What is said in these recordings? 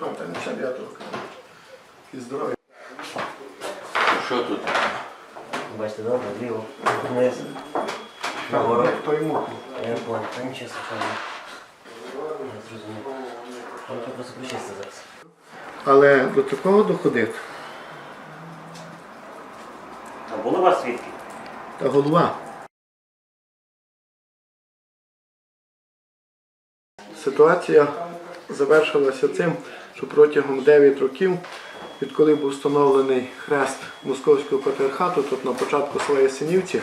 Та не ще я трохи. І здоров'я. Що тут? Бачите, добре, вліво, вниз, нагору. Той муку. Я понял, та нічого страшного. Я зрозумів. Вам треба просто включитися зараз. Але до такого доходити. А були у вас свідки? Та голова. Ситуація завершилася цим, що протягом 9 років, відколи був встановлений хрест Московського патріархату, тут на початку села Ясенівці,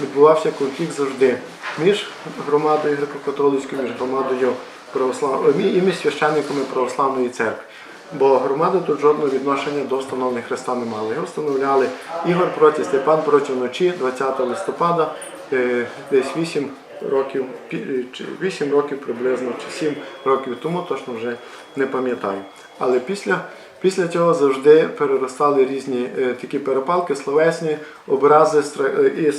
відбувався конфлікт завжди між громадою греко-католицькою, між громадою православ... і між священниками православної церкви. Бо громада тут жодного відношення до встановлення Христа не мала. Його встановляли Ігор проти Степан проти вночі 20 листопада, е, десь 8 років, чи 8 років приблизно, чи 7 років тому, точно вже не пам'ятаю. Але після, після цього завжди переростали різні е, такі перепалки, словесні образи е, і е,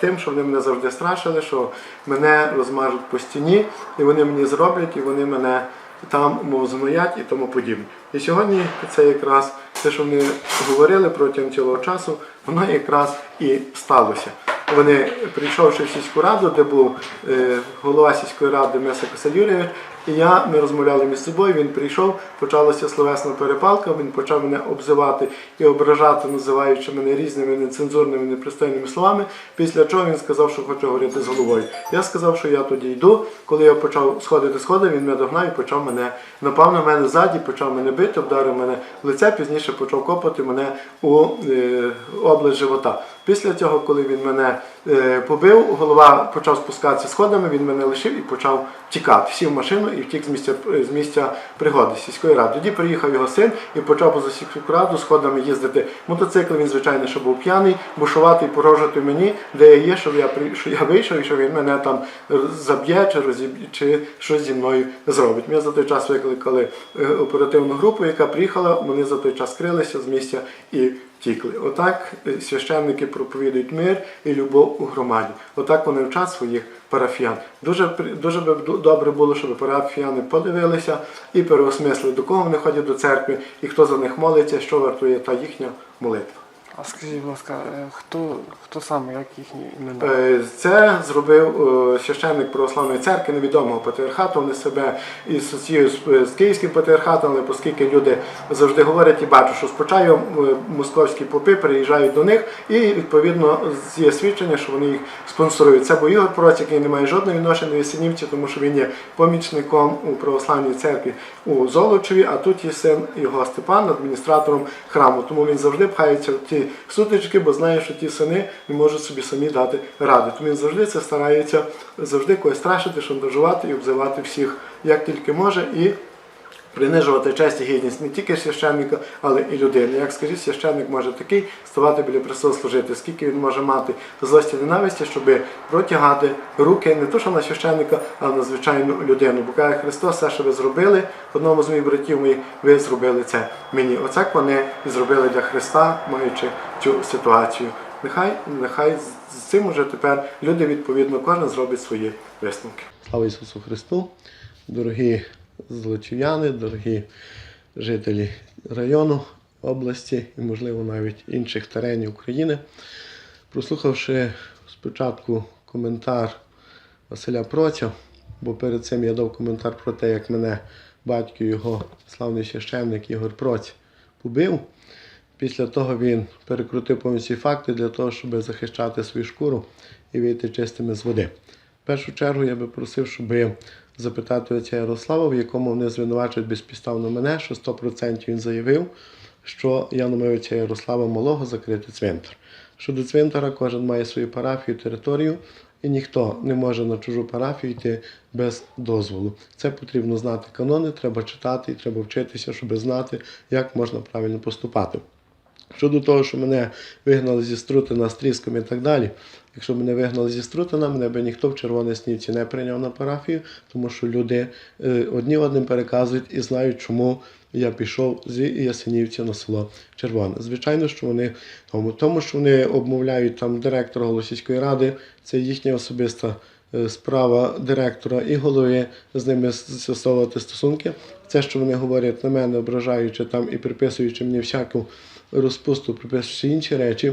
тим, що вони мене завжди страшили, що мене розмажуть по стіні, і вони мені зроблять, і вони мене там мов змоять і тому подібне. І сьогодні це якраз те, що вони говорили протягом цілого часу, воно якраз і сталося. Вони, прийшовши в сільську раду, де був е, голова сільської ради Меса Косаль Юрійович, і я, ми розмовляли між собою, він прийшов, почалася словесна перепалка, він почав мене обзивати і ображати, називаючи мене різними нецензурними, непристойними словами, після чого він сказав, що хоче говорити з головою. Я сказав, що я тоді йду. Коли я почав сходити сходи, він мене догнав і почав мене, напав на мене ззаді, почав мене бити, вдарив мене в лице, пізніше почав копати мене у е, область живота. Після цього, коли він мене е, побив, голова почав спускатися сходами, він мене лишив і почав тікати. Сів в машину і втік з місця, з місця пригоди сільської ради. Тоді приїхав його син і почав поза сільську раду сходами їздити. Мотоцикл він, звичайно, що був п'яний, бушувати і порожити мені, де я є, щоб я, що я вийшов і що він мене там заб'є чи, розіб'є, чи щось зі мною зробить. Ми за той час викликали е, оперативну групу, яка приїхала, вони за той час скрилися з місця і втікли. Отак е, священники проповідують мир і любов у громаді. Отак вони вчать своїх парафіян. Дуже, дуже би добре було, щоб парафіяни подивилися і переосмислили, до кого вони ходять до церкви і хто за них молиться, що вартує та їхня молитва. А скажіть, будь ласка, е, хто, хто саме, як їхні імена? Е, Це зробив е, священник православної церкви невідомого патріархату. Вони себе і асоціюють з, з київським патріархатом, але оскільки люди завжди говорять і бачу, що е, московські попи приїжджають до них, і відповідно є свідчення, що вони їх спонсорують. Це бо Ігор Проць, який не має жодного відношення до Ясенівці, тому що він є помічником у православній церкві у Золочеві, а тут є син його Степан, адміністратором храму. Тому він завжди пхається в ті сутички, бо знає, що ті сини не можуть собі самі дати ради. Тому він завжди це старається завжди когось страшити, шантажувати і обзивати всіх як тільки може. І принижувати честь і гідність не тільки священника, але і людини. Як скажіть, священник може такий ставати біля престолу служити, скільки він може мати злості ненависті, щоб протягати руки не то, що на священника, а на звичайну людину. Бо каже Христос, все, що ви зробили, одному з моїх братів моїх, ви зробили це мені. Оце вони і зробили для Христа, маючи цю ситуацію. Нехай, нехай з цим уже тепер люди відповідно кожен зробить свої висновки. Слава Ісусу Христу, дорогі злочів'яни, дорогі жителі району, області і, можливо, навіть інших теренів України. Прослухавши спочатку коментар Василя Проця, бо перед цим я дав коментар про те, як мене батько його славний священник Ігор Проць побив. Після того він перекрутив повністю факти для того, щоб захищати свою шкуру і вийти чистими з води. В першу чергу я би просив, щоб запитати отця Ярослава, в якому вони звинувачують безпідставно мене, що 100% він заявив, що я намив отця Ярослава Малого закрити цвинтар. Щодо цвинтара, кожен має свою парафію, територію, і ніхто не може на чужу парафію йти без дозволу. Це потрібно знати канони, треба читати і треба вчитися, щоб знати, як можна правильно поступати. Щодо того, що мене вигнали зі Струтина з тріском і так далі. Якщо мене вигнали зі Струтина, мене би ніхто в Червоній Снівці не прийняв на парафію, тому що люди е, одні одним переказують і знають, чому я пішов з Ясенівці на село Червоне. Звичайно, що вони тому, що вони обмовляють там директора Голосівської ради, це їхня особиста е, справа директора і голови з ними з'ясовувати стосунки. Це, що вони говорять на мене, ображаючи там і приписуючи мені всяку răspunsul, pe sincer, aici,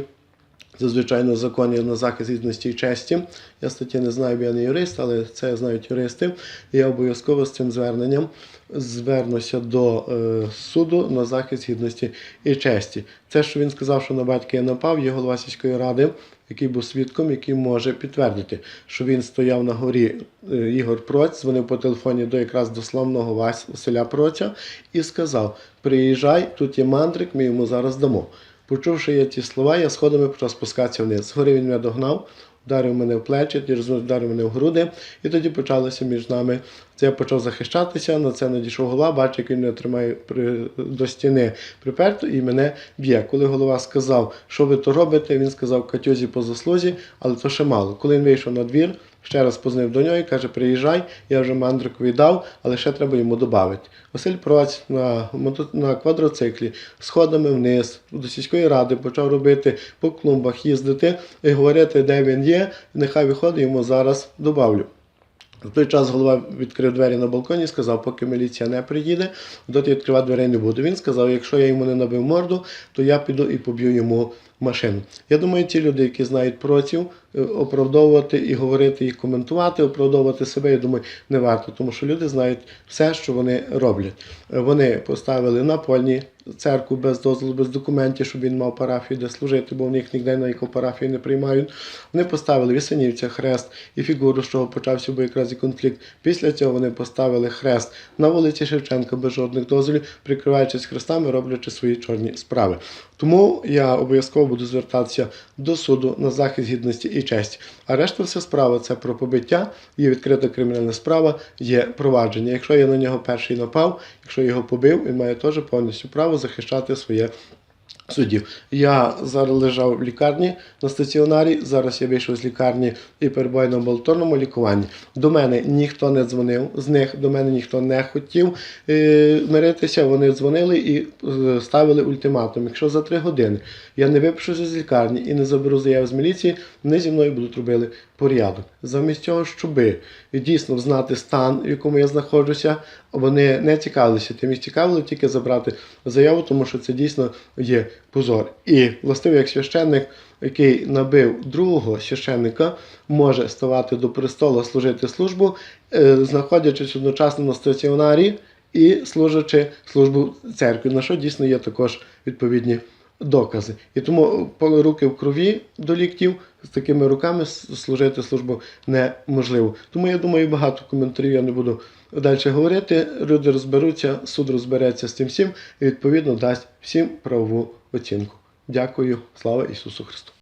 Це, звичайно, закони на захист гідності і честі. Я статті не знаю, бо я не юрист, але це знають юристи. І я обов'язково з цим зверненням звернуся до е, суду на захист гідності і честі. Це, що він сказав, що на батька я напав, є голова сільської ради, який був свідком, який може підтвердити, що він стояв на горі е, Ігор Проць, дзвонив по телефоні до якраз до славного Василя Проця і сказав: Приїжджай, тут є мандрик, ми йому зараз дамо. Почувши я ті слова, я сходами почав спускатися вниз. Згори він мене догнав, вдарив мене в плечі, вдарив мене в груди, і тоді почалося між нами. Це я почав захищатися, на це надійшов голова, бачив, як він мене тримає при, до стіни приперто і мене б'є. Коли голова сказав, що ви то робите, він сказав катюзі по заслузі, але то ще мало. Коли він вийшов на двір, ще раз познив до нього і каже: приїжджай, я вже мандрикові дав, але ще треба йому додати. Василь Проць на, на квадроциклі сходами вниз до сільської ради почав робити по клумбах, їздити і говорити, де він є, нехай виходить, йому зараз добавлю. В той час голова відкрив двері на балконі і сказав, поки міліція не приїде, доти відкривати дверей не буду. Він сказав, якщо я йому не набив морду, то я піду і поб'ю йому машину. Я думаю, ті люди, які знають проців, е, оправдовувати і говорити, і коментувати, оправдовувати себе, я думаю, не варто, тому що люди знають все, що вони роблять. Вони поставили на польні церкву без дозволу, без документів, щоб він мав парафію, де служити, бо в них ніде на яку парафію не приймають. Вони поставили в Ісенівцях хрест і фігуру, з чого почався би якраз і конфлікт. Після цього вони поставили хрест на вулиці Шевченка без жодних дозволів, прикриваючись хрестами, роблячи свої чорні справи. Тому я обов'язково буду звертатися до суду на захист гідності і честі. А решта вся справа це про побиття, є відкрита кримінальна справа, є провадження. Якщо я на нього перший напав, якщо я його побив, він має теж повністю право захищати своє суддів. Я зараз лежав в лікарні на стаціонарі. Зараз я вийшов з лікарні і перебуваю на амбулаторному лікуванні. До мене ніхто не дзвонив, з них до мене ніхто не хотів е, миритися. Вони дзвонили і е, ставили ультиматум. Якщо за три години я не випишуся з лікарні і не заберу заяву з міліції, вони зі мною будуть робити порядок. Замість цього, щоби дійсно знати стан, в якому я знаходжуся, вони не цікавилися. Тим їх цікавило тільки забрати заяву, тому що це дійсно є позор. І властиво, як священник, який набив другого священника, може ставати до престолу, служити службу, е, знаходячись одночасно на стаціонарі і служачи службу церкві, на що дійсно є також відповідні докази. І тому руки в крові до ліктів з такими руками служити службу неможливо. Тому я думаю, багато коментарів я не буду далі говорити. Люди розберуться, суд розбереться з цим всім і відповідно дасть всім правову оцінку. Дякую, слава Ісусу Христу!